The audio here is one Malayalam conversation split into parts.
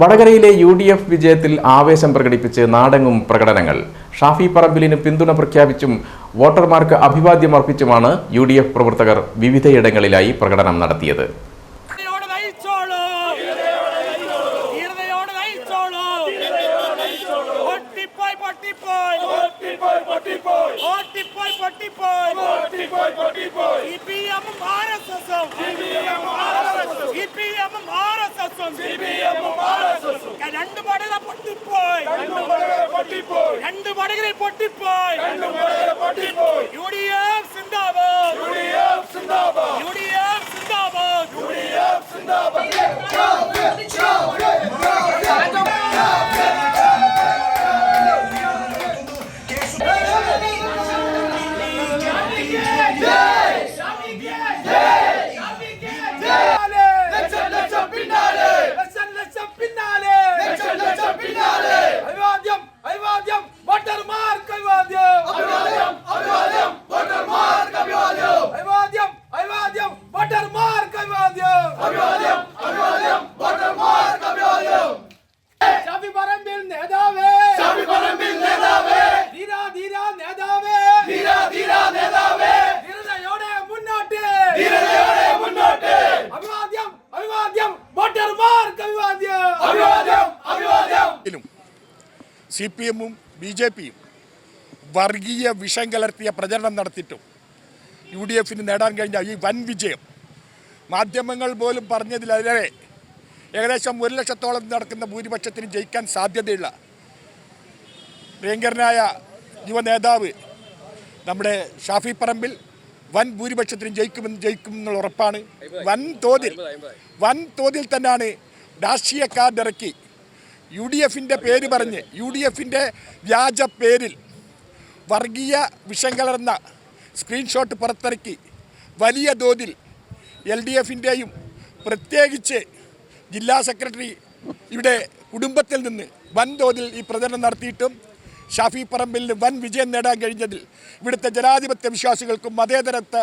വടകരയിലെ യു ഡി എഫ് വിജയത്തിൽ ആവേശം പ്രകടിപ്പിച്ച് നാടെങ്ങും പ്രകടനങ്ങൾ. ഷാഫി പറമ്പിലിന് പിന്തുണ പ്രഖ്യാപിച്ചും വോട്ടർമാർക്ക് അഭിവാദ്യം അർപ്പിച്ചുമാണ് യു ഡി എഫ് പ്രവർത്തകർ വിവിധയിടങ്ങളിലായി പ്രകടനം നടത്തിയത്. പൊട്ടിപ്പോയി പൊട്ടിപ്പോയി പൊട്ടിപ്പോയി. രണ്ട് ആർഎസ്എസും സിപിഎമ്മും രണ്ട് പടക പൊട്ടിപ്പോയി. രണ്ട് പടകിൽ പൊട്ടിപ്പോയി. സി പി എമ്മും ബി ജെ പിയും വർഗീയ വിഷം കലർത്തിയ പ്രചരണം നടത്തിയിട്ടും യു ഡി എഫിന് നേടാൻ കഴിഞ്ഞ ഈ വൻ വിജയം മാധ്യമങ്ങൾ പോലും പറഞ്ഞതിലേറെ ഏകദേശം ഒരു ലക്ഷത്തോളം നടക്കുന്ന ഭൂരിപക്ഷത്തിന് ജയിക്കാൻ സാധ്യതയുള്ള പ്രിയങ്കരനായ യുവ നേതാവ് നമ്മുടെ ഷാഫി പറമ്പിൽ വൻ ഭൂരിപക്ഷത്തിന് ജയിക്കുമെന്ന് ജയിക്കും എന്നുള്ള ഉറപ്പാണ്. വൻ തോതിൽ വൻ തോതിൽ തന്നെയാണ് രാഷ്ട്രീയ കാർഡ് ഇറക്കി യു ഡി എഫിന്റെ പേര് പറഞ്ഞ് യു ഡി എഫിന്റെ വ്യാജ പേരിൽ വർഗീയ വിഷം കലർന്ന സ്ക്രീൻഷോട്ട് പുറത്തിറക്കി വലിയ തോതിൽ എൽ ഡി എഫിന്റെയും പ്രത്യേകിച്ച് ജില്ലാ സെക്രട്ടറി ഇവിടെ കുടുംബത്തിൽ നിന്ന് വൻതോതിൽ ഈ പ്രചരണം നടത്തിയിട്ടും ഷാഫി പറമ്പിലിന് വൻ വിജയം നേടാൻ കഴിഞ്ഞതിൽ ഇവിടുത്തെ ജനാധിപത്യ വിശ്വാസികൾക്കും മതേതരത്വ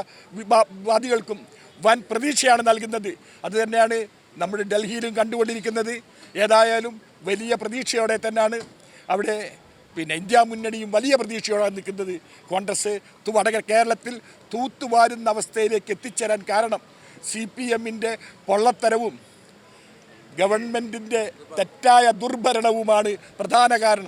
വാദികൾക്കും വൻ പ്രതീക്ഷയാണ് നൽകുന്നത്. അതുതന്നെയാണ് നമ്മൾ ഡൽഹിയിലും കണ്ടുകൊണ്ടിരിക്കുന്നത് ഏതായാലും വലിയ പ്രതീക്ഷയോടെ തന്നെയാണ്. അവിടെ പിന്നെ ഇന്ത്യ മുന്നണിയും വലിയ പ്രതീക്ഷയോടെ നിൽക്കുന്നത്. കോൺഗ്രസ് വടക കേരളത്തിൽ തൂത്തുവാരുന്ന അവസ്ഥയിലേക്ക് എത്തിച്ചേരാൻ കാരണം സി പി എമ്മിന്റെ പൊള്ളത്തരവും ഗവൺമെന്റിന്റെ തെറ്റായ ദുർഭരണവുമാണ് പ്രധാന കാരണം.